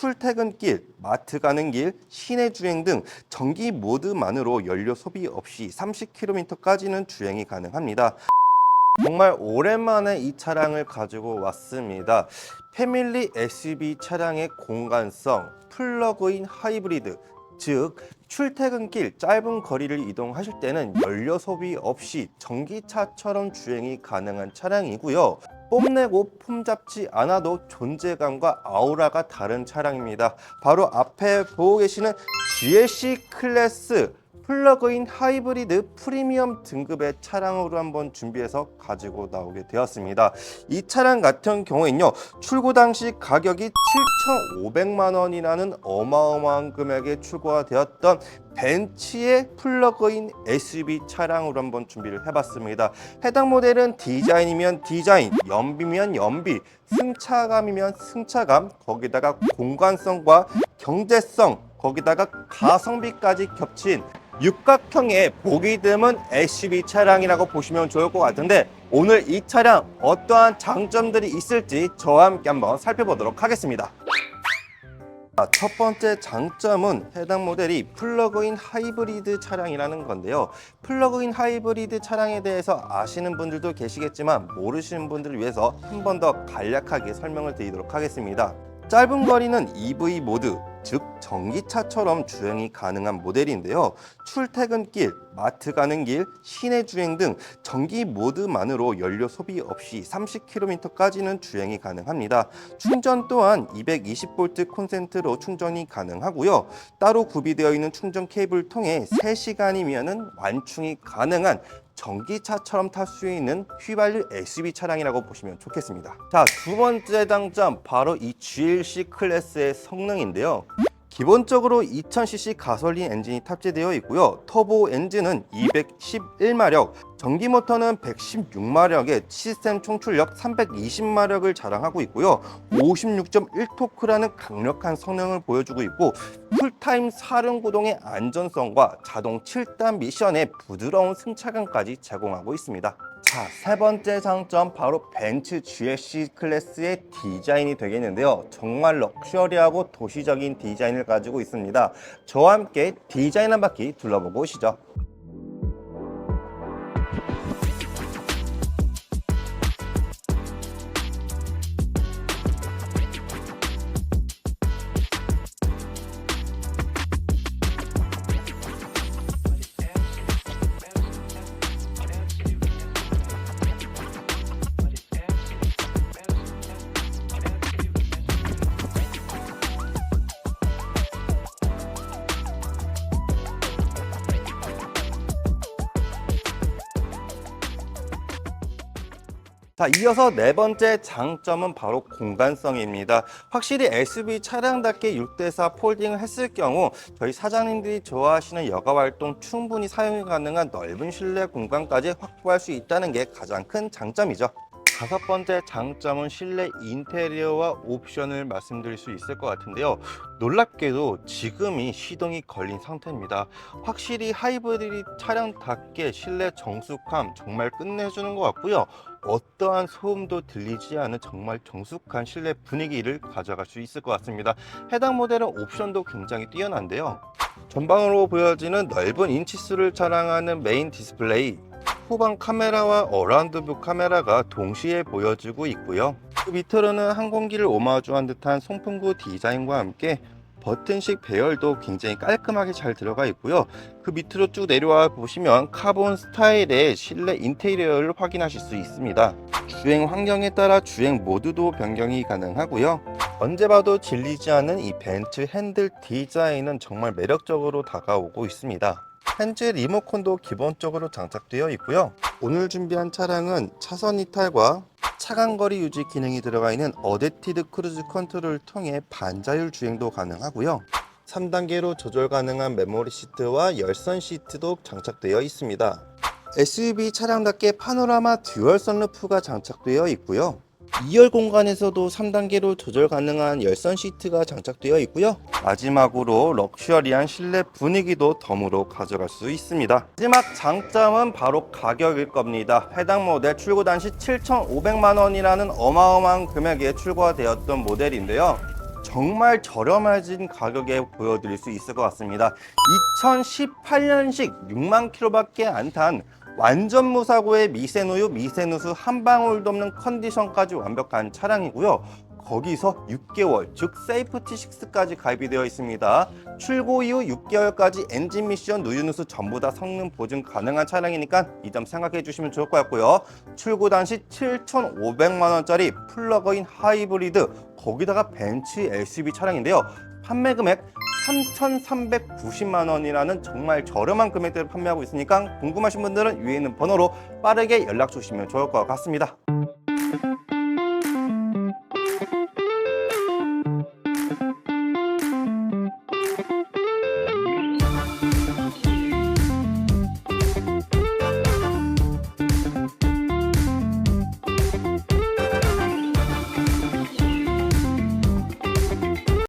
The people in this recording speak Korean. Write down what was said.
출퇴근길, 마트 가는 길, 시내 주행 등 전기 모드만으로 연료 소비 없이 30km까지는 주행이 가능합니다. 정말 오랜만에 이 차량을 가지고 왔습니다. 패밀리 SUV 차량의 공간성, 플러그인 하이브리드, 즉 출퇴근길 짧은 거리를 이동하실 때는 연료 소비 없이 전기차처럼 주행이 가능한 차량이고요. 뽐내고 폼잡지 않아도 존재감과 아우라가 다른 차량입니다. 바로 앞에 보고 계시는 GLC 클래스 플러그인 하이브리드 프리미엄 등급의 차량으로 한번 준비해서 가지고 나오게 되었습니다. 이 차량 같은 경우에는요, 출고 당시 가격이 7,500만 원이라는 어마어마한 금액에 출고가 되었던 벤츠의 플러그인 SUV 차량으로 한번 준비를 해봤습니다. 해당 모델은 디자인이면 디자인, 연비면 연비, 승차감이면 승차감, 거기다가 공간성과 경제성, 거기다가 가성비까지 겹친 육각형의 보기 드문 SUV 차량이라고 보시면 좋을 것 같은데 오늘 이 차량 어떠한 장점들이 있을지 저와 함께 한번 살펴보도록 하겠습니다. 자, 첫 번째 장점은 해당 모델이 플러그인 하이브리드 차량이라는 건데요. 플러그인 하이브리드 차량에 대해서 아시는 분들도 계시겠지만 모르시는 분들을 위해서 한 번 더 간략하게 설명을 드리도록 하겠습니다. 짧은 거리는 EV 모드, 즉 전기차처럼 주행이 가능한 모델인데요. 출퇴근길, 마트 가는 길, 시내 주행 등 전기 모드만으로 연료 소비 없이 30km까지는 주행이 가능합니다. 충전 또한 220V 콘센트로 충전이 가능하고요. 따로 구비되어 있는 충전 케이블 통해 3시간이면 완충이 가능한 전기차처럼 탈 수 있는 휘발유 SUV 차량이라고 보시면 좋겠습니다. 자, 두 번째 장점 바로 이 GLC 클래스의 성능인데요. 기본적으로 2000cc 가솔린 엔진이 탑재되어 있고요. 터보 엔진은 211마력, 전기 모터는 116마력의 시스템 총출력 320마력을 자랑하고 있고요. 56.1토크라는 강력한 성능을 보여주고 있고 풀타임 사륜 구동의 안전성과 자동 7단 미션의 부드러운 승차감까지 제공하고 있습니다. 자, 세 번째 장점 바로 벤츠 GLC 클래스의 디자인이 되겠는데요. 정말 럭셔리하고 도시적인 디자인을 가지고 있습니다. 저와 함께 디자인 한 바퀴 둘러보고 오시죠. 자, 이어서 네 번째 장점은 바로 공간성입니다. 확실히 SUV 차량답게 6대4 폴딩을 했을 경우 저희 사장님들이 좋아하시는 여가 활동 충분히 사용이 가능한 넓은 실내 공간까지 확보할 수 있다는 게 가장 큰 장점이죠. 다섯 번째 장점은 실내 인테리어와 옵션을 말씀드릴 수 있을 것 같은데요. 놀랍게도 지금이 시동이 걸린 상태입니다. 확실히 하이브리드 차량답게 실내 정숙함 정말 끝내주는 것 같고요. 어떠한 소음도 들리지 않은 정말 정숙한 실내 분위기를 가져갈 수 있을 것 같습니다. 해당 모델은 옵션도 굉장히 뛰어난데요. 전방으로 보여지는 넓은 인치수를 자랑하는 메인 디스플레이, 후방 카메라와 어라운드 뷰 카메라가 동시에 보여지고 있고요. 그 밑으로는 항공기를 오마주한 듯한 송풍구 디자인과 함께 버튼식 배열도 굉장히 깔끔하게 잘 들어가 있고요. 그 밑으로 쭉 내려와 보시면 카본 스타일의 실내 인테리어를 확인하실 수 있습니다. 주행 환경에 따라 주행 모드도 변경이 가능하고요. 언제 봐도 질리지 않는 이 벤츠 핸들 디자인은 정말 매력적으로 다가오고 있습니다. 핸즈 리모컨도 기본적으로 장착되어 있고요. 오늘 준비한 차량은 차선 이탈과 차간 거리 유지 기능이 들어가 있는 어댑티드 크루즈 컨트롤을 통해 반자율 주행도 가능하고요. 3단계로 조절 가능한 메모리 시트와 열선 시트도 장착되어 있습니다. SUV 차량답게 파노라마 듀얼 선루프가 장착되어 있고요. 2열 공간에서도 3단계로 조절 가능한 열선 시트가 장착되어 있고요. 마지막으로 럭셔리한 실내 분위기도 덤으로 가져갈 수 있습니다. 마지막 장점은 바로 가격일 겁니다. 해당 모델 출고 당시 7,500만 원이라는 어마어마한 금액에 출고가 되었던 모델인데요. 정말 저렴해진 가격에 보여드릴 수 있을 것 같습니다. 2018년식 6만 킬로밖에 안 탄 완전 무사고의 미세누유, 미세누수 한 방울도 없는 컨디션까지 완벽한 차량이고요. 거기서 6개월, 즉 세이프티 6까지 가입이 되어 있습니다. 출고 이후 6개월까지 엔진 미션, 누유누수 전부 다 성능 보증 가능한 차량이니까 이 점 생각해 주시면 좋을 것 같고요. 출고 당시 7,500만 원짜리 플러그인 하이브리드 거기다가 벤츠 SUV 차량인데요. 판매 금액 3,390만 원이라는 정말 저렴한 금액대를 판매하고 있으니까 궁금하신 분들은 위에 있는 번호로 빠르게 연락 주시면 좋을 것 같습니다.